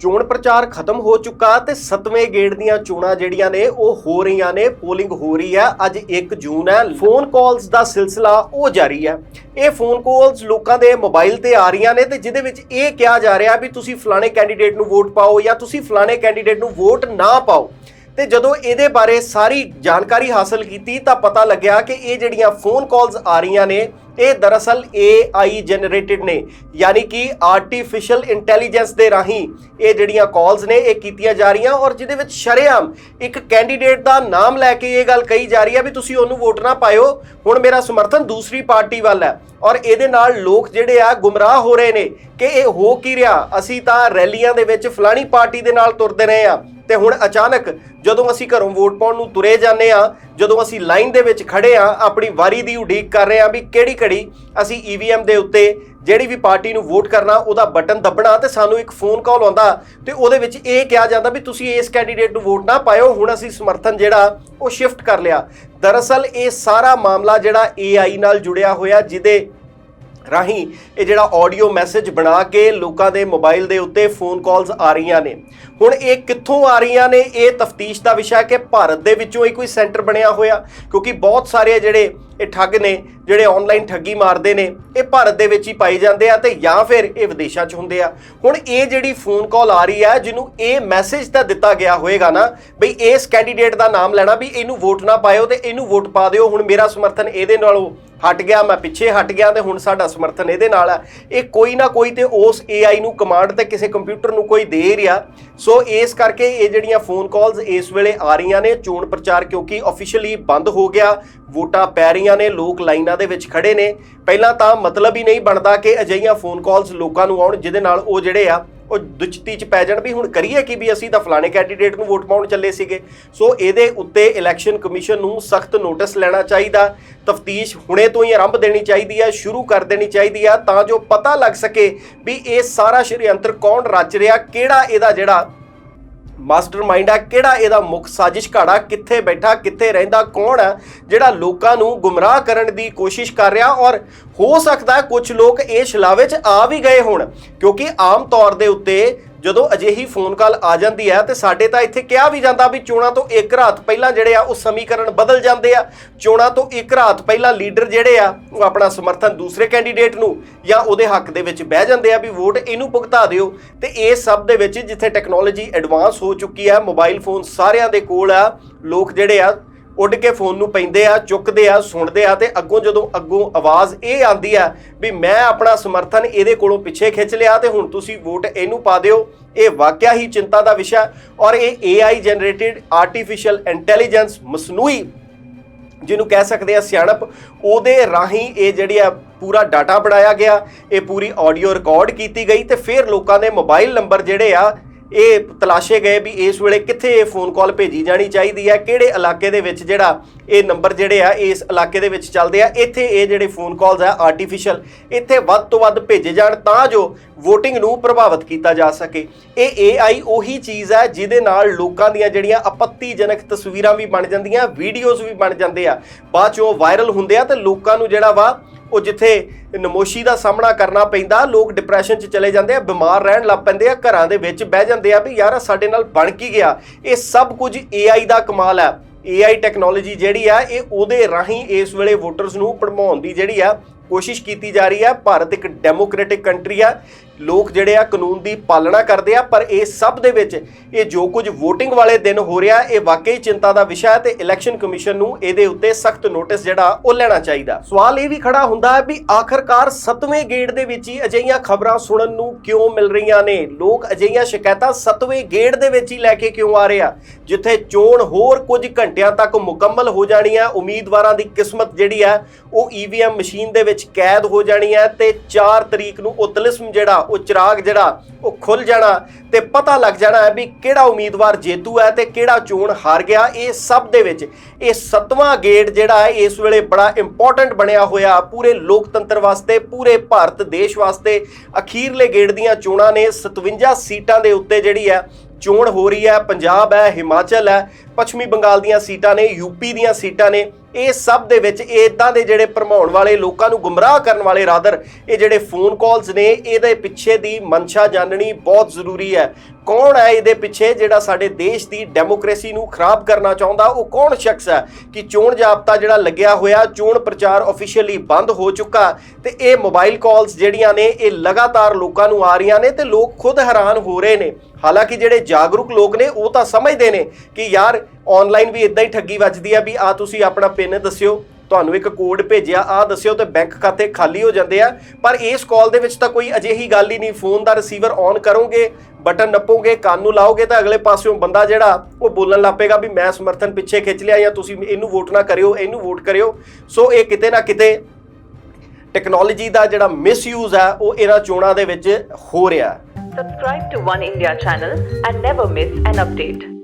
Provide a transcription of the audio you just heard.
ਚੋਣ ਪ੍ਰਚਾਰ ਖਤਮ ਹੋ ਚੁੱਕਾ ਤੇ 7ਵੇਂ ਗੇੜ ਦੀਆਂ ਚੋਣਾਂ ਜਿਹੜੀਆਂ ਨੇ, ਉਹ ਹੋ ਰਹੀਆਂ ਨੇ, ਪੋਲਿੰਗ ਹੋ ਰਹੀ ਹੈ। ਅੱਜ 1 ਜੂਨ ਹੈ, ਫੋਨ ਕਾਲਸ ਦਾ ਸਿਲਸਿਲਾ ਉਹ ਜਾਰੀ ਹੈ। ਇਹ ਫੋਨ ਕਾਲਸ ਲੋਕਾਂ ਦੇ ਮੋਬਾਈਲ ਤੇ ਆ ਰਹੀਆਂ ਨੇ ਤੇ ਜਿਹਦੇ ਵਿੱਚ ਇਹ ਕਿਹਾ ਜਾ ਰਿਹਾ ਵੀ ਤੁਸੀਂ ਫਲਾਣੇ ਕੈਂਡੀਡੇਟ ਨੂੰ ਵੋਟ ਪਾਓ ਜਾਂ ਤੁਸੀਂ ਫਲਾਣੇ ਕੈਂਡੀਡੇਟ ਨੂੰ ਵੋਟ ਨਾ ਪਾਓ। ਤੇ ਜਦੋਂ ਇਹਦੇ ਬਾਰੇ ਸਾਰੀ ਜਾਣਕਾਰੀ ਹਾਸਲ ਕੀਤੀ ਤਾਂ ਪਤਾ ਲੱਗਿਆ ਕਿ ਇਹ ਜਿਹੜੀਆਂ ਫੋਨ ਕਾਲਸ ਆ ਰਹੀਆਂ ਨੇ ਇਹ ਦਰਅਸਲ AI ਜਨਰੇਟਿਡ ਨੇ, ਯਾਨੀ ਕਿ ਆਰਟੀਫੀਸ਼ੀਅਲ ਇੰਟੈਲੀਜੈਂਸ ਦੇ ਰਾਹੀਂ ਇਹ ਜਿਹੜੀਆਂ ਕਾਲਸ ਨੇ, ਇਹ ਕੀਤੀਆਂ ਜਾ ਰਹੀਆਂ ਔਰ ਜਿਹਦੇ ਵਿੱਚ ਸ਼ਰੇਆਮ ਇੱਕ ਕੈਂਡੀਡੇਟ ਦਾ ਨਾਮ ਲੈ ਕੇ ਇਹ ਗੱਲ ਕਹੀ ਜਾ ਰਹੀ ਹੈ ਵੀ ਤੁਸੀਂ ਉਹਨੂੰ ਵੋਟ ਨਾ ਪਾਇਓ। ਹੁਣ ਮੇਰਾ ਸਮਰਥਨ ਦੂਸਰੀ ਪਾਰਟੀ ਵੱਲ ਹੈ ਔਰ ਇਹਦੇ ਨਾਲ ਲੋਕ ਜਿਹੜੇ ਆ ਗੁੰਮਰਾਹ ਹੋ ਰਹੇ ਨੇ ਕਿ ਇਹ ਹੋ ਕੀ ਰਿਹਾ। ਅਸੀਂ ਤਾਂ ਰੈਲੀਆਂ ਦੇ ਵਿੱਚ ਫਲਾਣੀ ਪਾਰਟੀ ਦੇ ਨਾਲ ਤੁਰਦੇ ਰਹੇ ਆ ਤੇ ਹੁਣ ਅਚਾਨਕ ਜਦੋਂ ਅਸੀਂ ਘਰੋਂ ਵੋਟ ਪਾਉਣ ਨੂੰ ਤੁਰੇ ਜਾਂਦੇ ਆ ਜਦੋਂ ਅਸੀਂ ਲਾਈਨ ਦੇ ਵਿੱਚ ਖੜੇ ਆ, ਆਪਣੀ ਵਾਰੀ ਦੀ ਉਡੀਕ ਕਰ ਰਹੇ ਆ ਵੀ ਕਿਹੜੀ ਘੜੀ ਅਸੀਂ ਈਵੀਐਮ ਦੇ ਉੱਤੇ ਜਿਹੜੀ ਵੀ ਪਾਰਟੀ ਨੂੰ ਵੋਟ ਕਰਨਾ, ਉਹਦਾ ਬਟਨ ਦੱਬਣਾ ਤੇ ਸਾਨੂੰ ਇੱਕ ਫੋਨ ਕਾਲ ਆਉਂਦਾ ਤੇ ਉਹਦੇ ਵਿੱਚ ਇਹ ਕਿਹਾ ਜਾਂਦਾ ਵੀ ਤੁਸੀਂ ਇਸ ਕੈਂਡੀਡੇਟ ਨੂੰ ਵੋਟ ਨਾ ਪਾਇਓ, ਹੁਣ ਅਸੀਂ ਸਮਰਥਨ ਜਿਹੜਾ, ਉਹ ਸ਼ਿਫਟ ਕਰ ਲਿਆ। ਦਰਅਸਲ ਇਹ ਸਾਰਾ ਮਾਮਲਾ ਜਿਹੜਾ AI ਨਾਲ ਜੁੜਿਆ ਹੋਇਆ, ਜਿਹਦੇ ਰਾਹੀਂ ਇਹ ਜਿਹੜਾ ਆਡੀਓ ਮੈਸੇਜ ਬਣਾ ਕੇ ਲੋਕਾਂ ਦੇ ਮੋਬਾਈਲ ਦੇ ਉੱਤੇ ਫੋਨ ਕਾਲਸ ਆ ਰਹੀਆਂ ਨੇ। ਹੁਣ ਇਹ ਕਿੱਥੋਂ ਆ ਰਹੀਆਂ ਨੇ? ਇਹ ਤਫਤੀਸ਼ ਦਾ ਵਿਸ਼ਾ ਹੈ ਕਿ ਭਾਰਤ ਦੇ ਵਿੱਚੋਂ ਇਹ ਕੋਈ ਸੈਂਟਰ ਬਣਿਆ ਹੋਇਆ, ਕਿਉਂਕਿ ਬਹੁਤ ਸਾਰੇ ਜਿਹੜੇ ਇਹ ਠੱਗ ਨੇ, ਜਿਹੜੇ ਆਨਲਾਈਨ ਠੱਗੀ ਮਾਰਦੇ ਨੇ, ਇਹ ਭਾਰਤ ਦੇ ਵਿੱਚ ਹੀ ਪਾਈ ਜਾਂਦੇ ਆ ਤੇ ਜਾਂ ਫਿਰ ਇਹ ਵਿਦੇਸ਼ਾਂ 'ਚ ਹੁੰਦੇ ਆ। ਹੁਣ ਇਹ ਜਿਹੜੀ ਫੋਨ ਕਾਲ ਆ ਰਹੀ ਹੈ, ਜਿਹਨੂੰ ਇਹ ਮੈਸੇਜ ਤਾਂ ਦਿੱਤਾ ਗਿਆ ਹੋਏਗਾ ਨਾ, ਬਈ ਇਸ ਕੈਂਡੀਡੇਟ ਦਾ ਨਾਮ ਲੈਣਾ ਵੀ ਇਹਨੂੰ ਵੋਟ ਨਾ ਪਾਇਓ ਤੇ ਇਹਨੂੰ ਵੋਟ ਪਾ ਦਿਓ। ਹੁਣ ਮੇਰਾ ਸਮਰਥਨ ਇਹਦੇ ਨਾਲੋਂ ਹਟ ਗਿਆ, ਮੈਂ ਪਿੱਛੇ ਹਟ ਗਿਆ ਤੇ ਹੁਣ ਸਾਡਾ ਸਮਰਥਨ ਇਹਦੇ ਨਾਲ ਆ। ਇਹ ਕੋਈ ਨਾ ਕੋਈ ਤੇ ਉਸ AI ਨੂੰ ਕਮਾਂਡ ਤੇ ਕਿਸੇ ਕੰਪਿਊਟਰ ਨੂੰ ਕੋਈ ਦੇ ਰਿਹਾ। ਸੋ ਇਸ ਕਰਕੇ ਇਹ ਜਿਹੜੀਆਂ ਫੋਨ ਕਾਲਸ ਇਸ ਵੇਲੇ ਆ ਰਹੀਆਂ ਨੇ, ਚੋਣ ਪ੍ਰਚਾਰ ਕਿਉਂਕਿ ਅਫੀਸ਼ੀਅਲੀ ਬੰਦ ਹੋ ਗਿਆ। ਵੋਟਾਂ ਪੈ ਰਹੀਆਂ ਨੇ, ਲੋਕ ਲਾਈਨਾਂ ਦੇ ਵਿੱਚ ਖੜੇ ਨੇ। ਪਹਿਲਾਂ ਤਾਂ ਮਤਲਬ ਹੀ ਨਹੀਂ ਬਣਦਾ ਕਿ ਅਜਿਹੀਆਂ ਫੋਨ ਕਾਲਸ ਲੋਕਾਂ ਨੂੰ ਆਉਣ, ਜਿਹਦੇ ਨਾਲ ਉਹ ਜਿਹੜੇ ਆ ਉਹ ਦੁਚਤੀ ਚ ਪੈ ਜਾਣ ਵੀ ਹੁਣ ਕਰੀਏ ਕੀ ਵੀ ਅਸੀਂ ਤਾਂ ਫਲਾਣੇ ਕੈਂਡੀਡੇਟ ਨੂੰ ਵੋਟ ਪਾਉਣ ਚੱਲੇ ਸੀਗੇ। ਸੋ ਇਹਦੇ ਉੱਤੇ ਇਲੈਕਸ਼ਨ ਕਮਿਸ਼ਨ ਨੂੰ ਸਖਤ ਨੋਟਿਸ ਲੈਣਾ ਚਾਹੀਦਾ। ਤਫਤੀਸ਼ ਹੁਣੇ ਤੋਂ ਹੀ ਆਰੰਭ ਦੇਣੀ ਚਾਹੀਦੀ ਹੈ ਸ਼ੁਰੂ ਕਰ ਦੇਣੀ ਚਾਹੀਦੀ ਹੈ ਤਾਂ ਜੋ ਪਤਾ ਲੱਗ ਸਕੇ ਵੀ ਇਹ ਸਾਰਾ ਸ਼ਰੀਅੰਤਰ ਕੌਣ ਰਚ ਰਿਹਾ, ਕਿਹੜਾ ਇਹਦਾ ਜਿਹੜਾ ਮਾਸਟਰਮਾਈਂਡ ਆ, ਕਿਹੜਾ ਇਹਦਾ ਮੁੱਖ ਸਾਜ਼ਿਸ਼ ਘਾੜਾ ਕਿੱਥੇ ਬੈਠਾ, ਕਿੱਥੇ ਰਹਿੰਦਾ, ਕੌਣ ਹੈ ਜਿਹੜਾ ਲੋਕਾਂ ਨੂੰ ਗੁੰਮਰਾਹ ਕਰਨ ਦੀ ਕੋਸ਼ਿਸ਼ ਕਰ ਰਿਹਾ ਔਰ ਹੋ ਸਕਦਾ ਹੈ ਕੁਝ ਲੋਕ ਇਹ ਛਲਾਵੇ 'ਚ ਆ ਵੀ ਗਏ ਹੋਣ, ਕਿਉਂਕਿ ਆਮ ਤੌਰ ਦੇ ਉੱਤੇ ਜਦੋਂ ਅਜਿਹੀ ਫੋਨ ਕਾਲ ਆ ਜਾਂਦੀ ਹੈ ਤੇ ਸਾਡੇ ਤਾਂ ਇੱਥੇ ਕਿਹਾ ਵੀ ਜਾਂਦਾ ਵੀ ਚੋਣਾਂ ਤੋਂ ਇੱਕ ਰਾਤ ਪਹਿਲਾਂ ਜਿਹੜੇ ਆ, ਉਹ ਸਮੀਕਰਨ ਬਦਲ ਜਾਂਦੇ ਆ। ਚੋਣਾਂ ਤੋਂ ਇੱਕ ਰਾਤ ਪਹਿਲਾਂ ਲੀਡਰ ਜਿਹੜੇ ਆ, ਉਹ ਆਪਣਾ ਸਮਰਥਨ ਦੂਸਰੇ ਕੈਂਡੀਡੇਟ ਨੂੰ ਜਾਂ ਉਹਦੇ ਹੱਕ ਦੇ ਵਿੱਚ ਬਹਿ ਜਾਂਦੇ ਆ ਵੀ ਵੋਟ ਇਹਨੂੰ ਭੁਗਤਾ ਦਿਓ। ਤੇ ਇਹ ਸਭ ਦੇ ਵਿੱਚ ਜਿੱਥੇ ਟੈਕਨੋਲੋਜੀ ਐਡਵਾਂਸ ਹੋ ਚੁੱਕੀ ਹੈ ਮੋਬਾਈਲ ਫੋਨ ਸਾਰਿਆਂ ਦੇ ਕੋਲ ਆ, ਲੋਕ ਜਿਹੜੇ ਆ ਉੱਡ ਕੇ ਫੋਨ ਨੂੰ ਪੈਂਦੇ ਆ, ਚੁੱਕਦੇ ਆ, ਸੁਣਦੇ ਆ ਤੇ ਅੱਗੋਂ ਜਦੋਂ ਅੱਗੋਂ ਆਵਾਜ਼ ਇਹ ਆਂਦੀ ਆ ਵੀ ਮੈਂ ਆਪਣਾ ਸਮਰਥਨ ਇਹਦੇ ਕੋਲੋਂ ਪਿੱਛੇ ਖਿੱਚ ਲਿਆ ਤੇ ਹੁਣ ਤੁਸੀਂ ਵੋਟ ਇਹਨੂੰ ਪਾ ਦਿਓ, ਇਹ ਵਾਕਿਆ ਹੀ ਚਿੰਤਾ ਦਾ ਵਿਸ਼ਾ ਔਰ ਇਹ AI ਜਨਰੇਟਿਡ ਆਰਟੀਫੀਸ਼ੀਅਲ ਇੰਟੈਲੀਜੈਂਸ ਮਸਨੂਈ ਜਿਹਨੂੰ ਕਹਿ ਸਕਦੇ ਆ ਸਿਆਣਪ, ਉਹਦੇ ਰਾਹੀਂ ਇਹ ਜਿਹੜੀ ਆ ਪੂਰਾ ਡਾਟਾ ਬਣਾਇਆ ਗਿਆ, ਇਹ ਪੂਰੀ ਆਡੀਓ ਰਿਕਾਰਡ ਕੀਤੀ ਗਈ ਤੇ ਫਿਰ ਲੋਕਾਂ ਦੇ ਮੋਬਾਈਲ ਨੰਬਰ ਜਿਹੜੇ ਆ ਇਹ ਤਲਾਸ਼ੇ ਗਏ ਵੀ ਇਸ ਵੇਲੇ ਕਿੱਥੇ ਇਹ ਫੋਨ ਕਾਲ ਭੇਜੀ ਜਾਣੀ ਚਾਹੀਦੀ ਹੈ, ਕਿਹੜੇ ਇਲਾਕੇ ਦੇ ਵਿੱਚ ਜਿਹੜਾ ਇਹ ਨੰਬਰ ਜਿਹੜੇ ਆ, ਇਸ ਇਲਾਕੇ ਦੇ ਵਿੱਚ ਚੱਲਦੇ ਆ, ਇੱਥੇ ਇਹ ਜਿਹੜੇ ਫੋਨ ਕਾਲਸ ਆ ਆਰਟੀਫੀਸ਼ੀਅਲ ਇੱਥੇ ਵੱਧ ਤੋਂ ਵੱਧ ਭੇਜੇ ਜਾਣ ਤਾਂ ਜੋ VOTING ਨੂੰ ਪ੍ਰਭਾਵਿਤ ਕੀਤਾ ਜਾ ਸਕੇ। ਇਹ AI ਉਹੀ ਚੀਜ਼ ਹੈ ਜਿਹਦੇ ਨਾਲ ਲੋਕਾਂ ਦੀਆਂ ਜਿਹੜੀਆਂ ਆਪੱਤੀਜਨਕ ਤਸਵੀਰਾਂ ਵੀ ਬਣ ਜਾਂਦੀਆਂ ਵੀਡੀਓਜ਼ ਵੀ ਬਣ ਜਾਂਦੇ ਆ। ਬਾਅਦ ਚੋਂ ਵਾਇਰਲ ਹੁੰਦੇ ਆ ਤੇ ਲੋਕਾਂ ਨੂੰ ਜਿਹੜਾ ਵਾ ਉਹ ਜਿੱਥੇ ਨਮੋਸ਼ੀ ਦਾ ਸਾਹਮਣਾ ਕਰਨਾ ਪੈਂਦਾ, ਲੋਕ ਡਿਪਰੈਸ਼ਨ 'ਚ ਚਲੇ ਜਾਂਦੇ ਆ, ਬਿਮਾਰ ਰਹਿਣ ਲੱਗ ਪੈਂਦੇ ਆ, ਘਰਾਂ ਦੇ ਵਿੱਚ ਬਹਿ ਜਾਂਦੇ ਆ ਵੀ ਯਾਰ ਸਾਡੇ ਨਾਲ ਬਣ ਕੀ ਗਿਆ। ਇਹ ਸਭ ਕੁਝ AI ਦਾ ਕਮਾਲ ਹੈ AI ਟੈਕਨੋਲੋਜੀ ਜਿਹੜੀ ਆ, ਇਹ ਉਹਦੇ ਰਾਹੀਂ ਇਸ ਵੇਲੇ ਵੋਟਰਸ ਨੂੰ ਭੜਮਾਉਣ ਦੀ ਜਿਹੜੀ ਆ ਕੋਸ਼ਿਸ਼ ਕੀਤੀ ਜਾ ਰਹੀ ਹੈ ਭਾਰਤ ਇੱਕ ਡੈਮੋਕ੍ਰੈਟਿਕ ਕੰਟਰੀ ਆ। ਲੋਕ ਜਿਹੜੇ ਆ ਕਾਨੂੰਨ ਦੀ ਪਾਲਣਾ ਕਰਦੇ ਆ, ਪਰ ਇਹ ਸਭ ਦੇ ਵਿੱਚ ਇਹ ਜੋ ਕੁਝ VOTING ਵਾਲੇ ਦਿਨ ਹੋ ਰਿਹਾ, ਇਹ ਵਾਕਈ ਚਿੰਤਾ ਦਾ ਵਿਸ਼ਾ ਹੈ ਤੇ ਇਲੈਕਸ਼ਨ ਕਮਿਸ਼ਨ ਨੂੰ ਇਹਦੇ ਉੱਤੇ ਸਖਤ ਨੋਟਿਸ ਜਿਹੜਾ ਉਹ ਲੈਣਾ ਚਾਹੀਦਾ। ਸਵਾਲ ਇਹ ਵੀ ਖੜਾ ਹੁੰਦਾ ਹੈ ਵੀ ਆਖਰਕਾਰ 7ਵੇਂ ਗੇੜ ਦੇ ਵਿੱਚ ਹੀ ਅਜਿਹੀਆਂ ਖਬਰਾਂ ਸੁਣਨ ਨੂੰ ਕਿਉਂ ਮਿਲ ਰਹੀਆਂ ਨੇ? ਲੋਕ ਅਜਿਹੀਆਂ ਸ਼ਿਕਾਇਤਾਂ 7ਵੇਂ ਗੇੜ ਦੇ ਵਿੱਚ ਹੀ ਲੈ ਕੇ ਕਿਉਂ ਆ ਰਹੇ ਆ? ਜਿੱਥੇ ਚੋਣ ਹੋਰ ਕੁਝ ਘੰਟਿਆਂ ਤੱਕ ਮੁਕੰਮਲ ਹੋ ਜਾਣੀ ਹੈ, ਉਮੀਦਵਾਰਾਂ ਦੀ ਕਿਸਮਤ ਜਿਹੜੀ ਹੈ, ਉਹ ਈਵੀਐਮ ਮਸ਼ੀਨ ਦੇ ਵਿੱਚ ਕੈਦ ਹੋ ਜਾਣੀ ਹੈ ਤੇ 4 ਤਰੀਕ ਨੂੰ ਉਹ ਤਲਿਸਮ ਜਿਹੜਾ ਉਹ ਚਿਰਾਗ ਜਿਹੜਾ, ਉਹ ਖੁੱਲ ਜਾਣਾ ਤੇ ਪਤਾ ਲੱਗ ਜਾਣਾ ਹੈ ਵੀ ਕਿਹੜਾ ਉਮੀਦਵਾਰ ਜੇਤੂ ਹੈ ਤੇ ਕਿਹੜਾ ਚੋਣ ਹਾਰ ਗਿਆ। ਇਹ ਸਭ ਦੇ ਵਿੱਚ ਇਹ ਸੱਤਵਾਂ ਗੇੜ ਜਿਹੜਾ ਹੈ, ਇਸ ਵੇਲੇ ਬੜਾ ਇੰਪੋਰਟੈਂਟ ਬਣਿਆ ਹੋਇਆ। ਪੂਰੇ ਲੋਕਤੰਤਰ ਵਾਸਤੇ, ਪੂਰੇ ਭਾਰਤ ਦੇਸ਼ ਵਾਸਤੇ ਅਖੀਰਲੇ ਗੇੜ ਦੀਆਂ ਚੋਣਾਂ ਨੇ। 57 ਸੀਟਾਂ ਦੇ ਉੱਤੇ ਜਿਹੜੀ ਹੈ, ਚੋਣ ਹੋ ਰਹੀ ਹੈ। ਪੰਜਾਬ ਹੈ, ਹਿਮਾਚਲ ਹੈ। ਪੱਛਮੀ ਬੰਗਾਲ ਦੀਆਂ ਸੀਟਾਂ ਨੇ ਯੂਪੀ ਦੀਆਂ ਸੀਟਾਂ ਨੇ, ਇਹ ਸਭ ਦੇ ਵਿੱਚ ਇਦਾਂ ਦੇ ਜਿਹੜੇ ਭਰਮਾਉਣ ਵਾਲੇ ਲੋਕਾਂ ਨੂੰ ਗੁੰਮਰਾਹ ਕਰਨ ਵਾਲੇ ਰਾਦਰ, ਇਹ ਜਿਹੜੇ ਫੋਨ ਕਾਲਸ ਨੇ, ਇਹਦੇ ਪਿੱਛੇ ਦੀ ਮਨਸ਼ਾ ਜਾਣਨੀ ਬਹੁਤ ਜ਼ਰੂਰੀ ਹੈ। ਕੌਣ ਹੈ ਇਹਦੇ ਪਿੱਛੇ ਜਿਹੜਾ ਸਾਡੇ ਦੇਸ਼ ਦੀ ਡੈਮੋਕ੍ਰੇਸੀ ਨੂੰ ਖਰਾਬ ਕਰਨਾ ਚਾਹੁੰਦਾ? ਉਹ ਕੌਣ ਸ਼ਖਸ ਹੈ ਕਿ ਚੋਣ ਜਾਬਤਾ ਜਿਹੜਾ ਲੱਗਿਆ ਹੋਇਆ, ਚੋਣ ਪ੍ਰਚਾਰ ਆਫੀਸ਼ੀਅਲੀ ਬੰਦ ਹੋ ਚੁੱਕਾ ਤੇ ਇਹ ਮੋਬਾਈਲ ਕਾਲਸ ਜਿਹੜੀਆਂ ਨੇ, ਇਹ ਲਗਾਤਾਰ ਲੋਕਾਂ ਨੂੰ ਆ ਰਹੀਆਂ ਨੇ ਤੇ ਲੋਕ ਖੁਦ ਹੈਰਾਨ ਹੋ ਰਹੇ ਨੇ। ਹਾਲਾਂਕਿ ਜਿਹੜੇ ਜਾਗਰੂਕ ਲੋਕ ਨੇ, ਉਹ ਤਾਂ ਸਮਝਦੇ ਨੇ ਕਿ ਯਾਰ ਆਨਲਾਈਨ ਵੀ ਇਦਾਂ ਹੀ ਠੱਗੀ ਵੱਜਦੀ ਆ ਵੀ ਆ ਤੁਸੀਂ ਆਪਣਾ ਪਿਨ ਦੱਸਿਓ, ਤੁਹਾਨੂੰ ਇੱਕ ਕੋਡ ਭੇਜਿਆ ਆ ਦੱਸਿਓ ਤੇ ਬੈਂਕ ਖਾਤੇ ਖਾਲੀ ਹੋ ਜਾਂਦੇ ਆ। ਪਰ ਇਸ ਕਾਲ ਦੇ ਵਿੱਚ ਤਾਂ ਕੋਈ ਅਜਿਹੀ ਗੱਲ ਹੀ ਨਹੀਂ ਫੋਨ ਦਾ ਰਿਸੀਵਰ ਔਨ ਕਰੋਗੇ ਬਟਨ ਨੱਪੋਗੇ, ਕੰਨ ਨੂੰ ਲਾਓਗੇ ਤਾਂ ਅਗਲੇ ਪਾਸਿਓਂ ਬੰਦਾ ਜਿਹੜਾ, ਉਹ ਬੋਲਣ ਲੱਪੇਗਾ ਵੀ ਮੈਂ ਸਮਰਥਨ ਪਿੱਛੇ ਖਿੱਚ ਲਿਆ ਜਾਂ ਤੁਸੀਂ ਇਹਨੂੰ ਵੋਟ ਨਾ ਕਰਿਓ, ਇਹਨੂੰ ਵੋਟ ਕਰਿਓ। ਸੋ ਇਹ ਕਿਤੇ ਨਾ ਕਿਤੇ ਟੈਕਨੋਲੋਜੀ ਦਾ ਜਿਹੜਾ ਮਿਸਯੂਜ਼ ਹੈ ਉਹ ਇਹਨਾਂ ਚੋਣਾਂ ਦੇ ਵਿੱਚ ਹੋ ਰਿਹਾ। ਹੈ Subscribe to One India channel and never miss an.